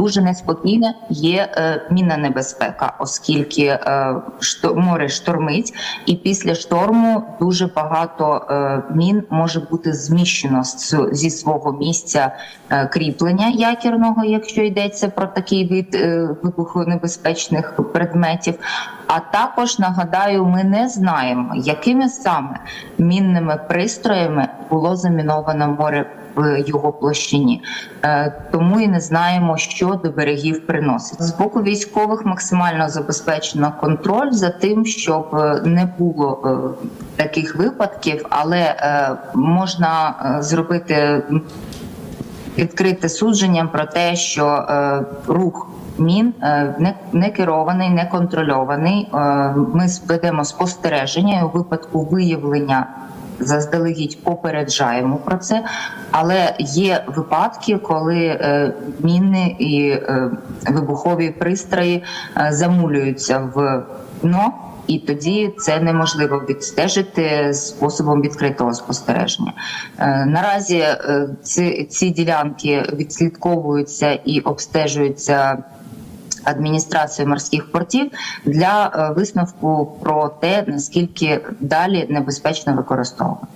дуже неспокійне є е, мінна небезпека, оскільки е, што, море штормить, і після шторму дуже багато е, мін може бути зміщено з, зі свого місця е, кріплення якірного, якщо йдеться про такий вид е, вибухонебезпечних предметів. А також нагадаю, ми не знаємо, якими саме мінними пристроями було заміновано море в його площині, Е, тому і не знаємо, що до берегів приносить. З боку військових максимально забезпечено контроль за тим, щоб е, не було е, таких випадків, але можна зробити відкрите судженням про те, що рух мін не, не керований, не контрольований. Ми ведемо спостереження у випадку виявлення. Заздалегідь попереджаємо про це, але є випадки, коли е, міни і е, вибухові пристрої е, замулюються в дно, і тоді це неможливо відстежити способом відкритого спостереження. Наразі ці, ці ділянки відслідковуються і обстежуються. Адміністрації морських портів для е, висновку про те, наскільки далі небезпечно використовувати.